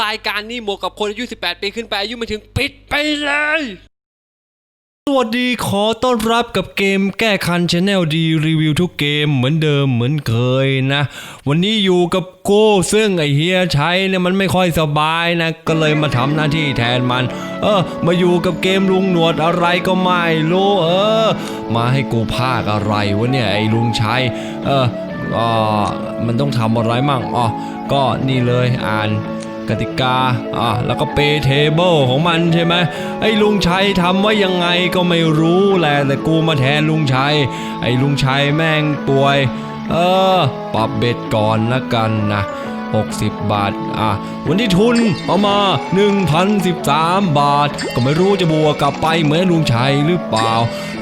รายการนี้เหมาะกับคนอายุ 18 ปีขึ้นไปอายุไม่ถึงปิดไปเลย สวัสดีขอต้อนรับกับเกมแก้คันช n แนลดีรีวิวทุกเกมเหมือนเดิมเหมือนเคยนะ วันนี้อยู่กับโก้ซึ่งไอเฮียใช้เนี่ยมันไม่ค่อยสบายนะ ก็เลยมาทำหน้าที่แทนมัน เออ มาอยู่กับเกมลุงหนวดอะไรก็ไม่รู้เออ มาให้กูพากอะไรวะเนี่ยไอลุงชัยเอออ่ามันต้องทำอะไรมั่งอ๋อก็นี่เลยอ่าน กติกาอะแล้วก็เปเทเบิลของมันใช่ไหมไอ้ลุงชัยทำไว้ยังไงก็ไม่รู้แหละแต่กูมาแทนลุงชัย ไอ้ลุงชัยแม่งป่วย เออ ปรับเบ็ดก่อนละกันนะ 60 บาท อะ วันที่ทุนเอามา 1,013 บาท ก็ไม่รู้จะบวกกลับไปเหมือนลุงชัยหรือเปล่า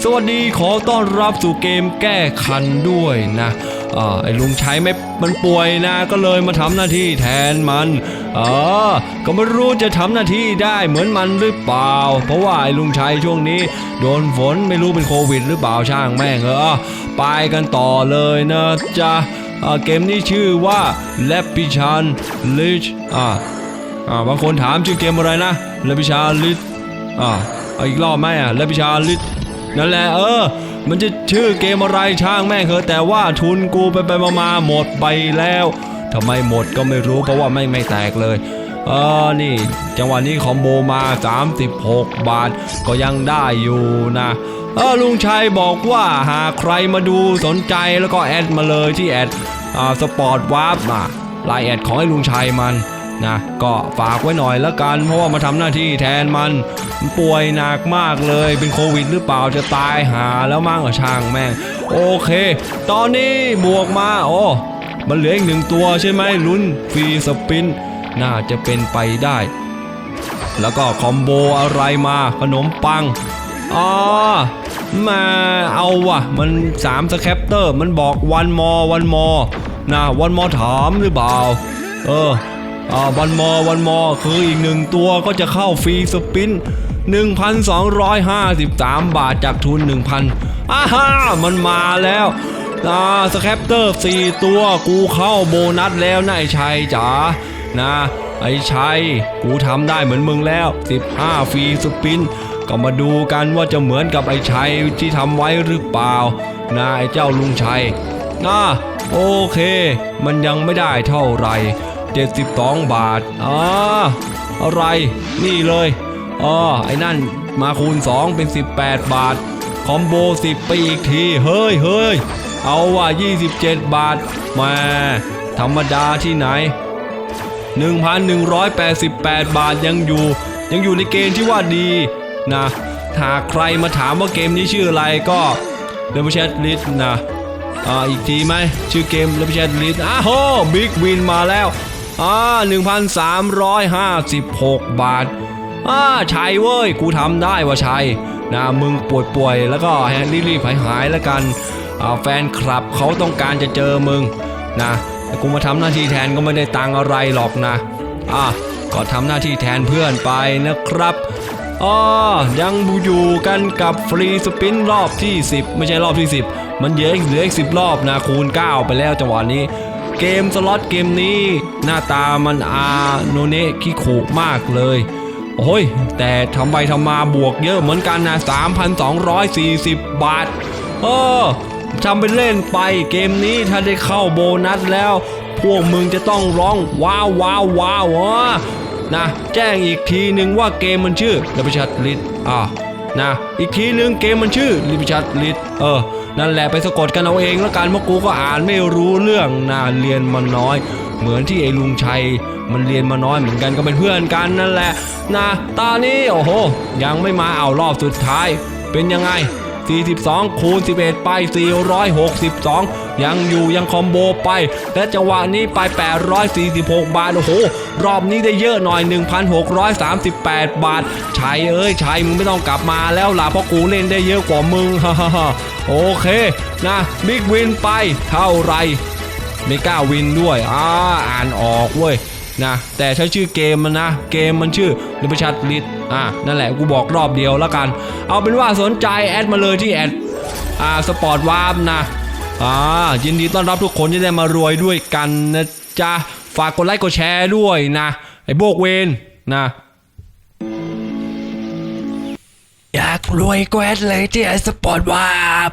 สวัสดีขอต้อนรับสู่เกมแก้คันด้วยนะอ่าไอ้ลุงชัยไม่มันป่วยนะ ก็เลยมาทำหน้าที่แทนมันเออก็ไม่รู้จะทำหน้าที่ได้เหมือนมันหรือเปล่า เพราะว่าไอ้ลุงชัยช่วงนี้ โดนฝนไม่รู้เป็นโควิด หรือเปล่าช่างแม่งเออไปกันต่อเลยนะจ๊ะ เกมนี้ชื่อว่า l a p i c h a n Lich อ่าอ่าบางคนถามชื่อเกมอะไรนะ l a p i c h a n Lich อ่าเอาอีกรอบไหมอะ l a p i c h a n Lich นั่นแหละเออ มันจะชื่อเกมอะไรช่างแม่งเหอะแต่ว่าทุนกูไปไปมามาหมดไปแล้วทำไมหมดก็ไม่รู้เพราะว่าไม่ไม่แตกเลย เออนี่ จังหวะนี้คอมโบมา 36 บาทก็ยังได้อยู่นะเออลุงชัยบอกว่าหากใครมาดูสนใจแล้วก็แอดมาเลยที่แอดอ่าสปอร์ตวาร์ปอะไลน์แอดของไอ้ลุงชัยมันนะก็ฝากไว้หน่อยละกัน เพราะว่ามาทำหน้าที่แทนมันมันป่วยหนักมากเลยเป็นโควิดหรือเปล่าจะตายหาแล้วมั่งกับช่างแม่ง โอเค ตอนนี้บวกมา โอ้ มันเหลืออีกหนึ่งตัวใช่ไหมลุ้นฟรีสปิน น่าจะเป็นไปได้ แล้วก็คอมโบอะไรมาขนมปังอ๋อมาเอาว่ะมัน3สแคปเตอร์มันบอกวันมอวันมอนะวันมอถามหรือเปล่าเอออวันมอวันมอคืออีกหนึ่งตัวก็จะเข้าฟรีสปิน 1,253 บาทจากทุน 1,000อ้าฮ่ามันมาแล้วอ่าสแคปเตอร์ 4 ตัวกูเข้าโบนัสแล้วนะไอ้ชัยจ๋า นะ ไอ้ชัย กูทำได้เหมือนมึงแล้ว 15 ฟรีสปิน ก็มาดูกันว่าจะเหมือนกับไอ้ชัยที่ทำไว้หรือเปล่า นะไอ้เจ้าลุงชัยนะโอเค มันยังไม่ได้เท่าไหร่ 72 บาทอ่าอะไร นี่เลยอ๋อไอ้นั่นมาคูณ 2 เป็น 18 บาท คอมโบ 10 ไปอีกที เฮ้ยเฮ้ยเอาว่า 27 บาทแมาธรรมดาที่ไหน 1,188 บาทยังอยู่ ยังอยู่ในเกณฑ์ที่ว่าดีนะหากใครมาถามว่าเกมนี้ชื่ออะไรก็เดบิวชลิสนะอ่าอีกทีไหมชื่อเกมเดบิวชลิสอ้าโหบิ๊กวินมาแล้วอ่า1,356 บาทอ่าชัยเว้ย กูทำได้ว่าชัยนะมึงป่วยป่วยแล้วก็แฮนรีบๆหายหายๆแล้วกันอ่าแฟนคลับเขาต้องการจะเจอมึงนะ แต่กูมาทำหน้าที่แทนก็ไม่ได้ตังอะไรหรอกนะ อะก็ทำหน้าที่แทนเพื่อนไปนะครับอ๋อยังอยู่กันกับฟรีสปินรอบที่ 10 ไม่ใช่รอบที่ 10 มันเหลืออีกเหลืออีก10รอบนะคูณ 9 ไปแล้วจังหวะนี้ เกมสล็อตเกมนี้ หน้าตามันอาโนเนะคิโขมากเลยโอ้ย แต่ทำไปทำมาบวกเยอะเหมือนกันนะ 3,240 บาท เออ ทำเป็นเล่นไปเกมนี้ถ้าได้เข้าโบนัสแล้ว พวกมึงจะต้องร้องว้าวว้าวว้าวอะนะ แจ้งอีกทีหนึ่งว่าเกมมันชื่อลิบิชัดลิดอะนะอีกทีหนึ่งเกมมันชื่อลิบิชัดลิดเออ นั่นแหละไปสะกดกันเอาเองแล้วกันเพราะกูก็อ่านไม่รู้เรื่องนะเรียนมาน้อย เหมือนที่ไอ้ลุงชัยมันเรียนมาน้อยเหมือนกันก็เป็นเพื่อนกันนั่นแหละนะตอนนี้โอ้โห ยังไม่มาเอารอบสุดท้าย เป็นยังไง 42 คูณ 11 ไป 462 ยังอยู่ยังคอมโบไป และจังหวะนี้ไป 846 บาท โอ้โห รอบนี้ได้เยอะหน่อย 1,638 บาท ชัยเอ้ย ชัยมึงไม่ต้องกลับมาแล้วล่ะเพราะกูเล่นได้เยอะกว่ามึงฮ่าฮ่าโอเคนะบิ๊กวินไปเท่าไรไม่กล้าวินด้วยอ่าอ่านออกเว้ย นะแต่ใช้ชื่อเกมมันนะ เกมมันชื่อเดบิชัดลิดอ่านั่นแหละกูบอกรอบเดียวแล้วกัน เอาเป็นว่าสนใจแอดมาเลยที่แอดอ่าสปอร์ตวาร์มนะอ่ายินดีต้อนรับทุกคนที่ได้มารวยด้วยกันนะจ๊ะฝากกดไลค์กดแชร์ด้วยนะไอ้โบกเวนนะอยากรวยแกวดเลยที่ไอ้สปอร์ตวาร์ป